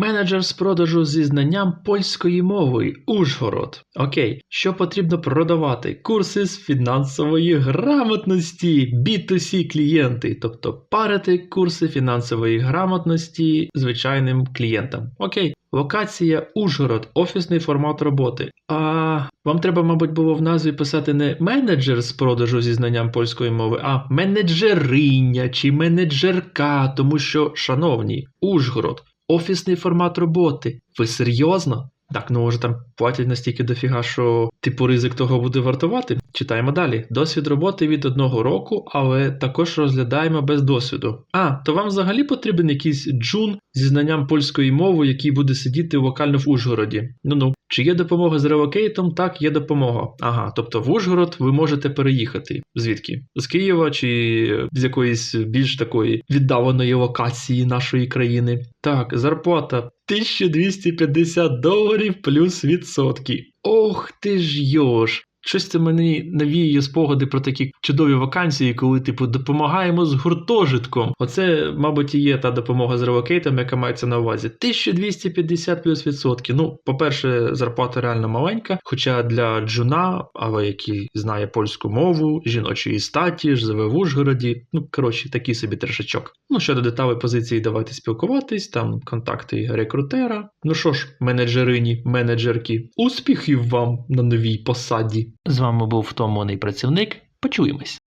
Менеджер з продажу зі знанням польської мови. Ужгород. Окей, що потрібно продавати? Курси з фінансової грамотності, B2C клієнти, тобто парити курси фінансової грамотності звичайним клієнтам. Окей. Локація Ужгород, офісний формат роботи. А вам треба, мабуть, було в назві писати не менеджер з продажу зі знанням польської мови, а менеджериня чи менеджерка, тому що, шановні, Ужгород, офісний формат роботи. Ви серйозно? Так, ну може там платять настільки дофіга, що типу ризик того буде вартувати. Читаємо далі. Досвід роботи від одного року, але також розглядаємо без досвіду. А, то вам взагалі потрібен якийсь джун зі знанням польської мови, який буде сидіти локально в Ужгороді. Ну ну. Чи є допомога з релокейтом? Так, є допомога. Ага, тобто в Ужгород ви можете переїхати. Звідки? З Києва чи з якоїсь більш такої віддаленої локації нашої країни? Так, зарплата 1250 доларів плюс відсотки. Ох ти ж йош! Щось це мені навіює спогади про такі чудові вакансії, коли, типу, допомагаємо з гуртожитком. Оце, мабуть, і є та допомога з релокейтом, яка мається на увазі. 1250 плюс відсотки. Ну, по-перше, зарплата реально маленька, хоча для джуна, але який знає польську мову, жіночої статі, живе в Ужгороді. Ну, коротше, такий собі трешачок. Ну, щодо деталей позиції, давайте спілкуватись, там контакти рекрутера. Ну що ж, менеджерині, менеджерки, успіхів вам на новій посаді. З вами був втомлений працівник. Почуємось.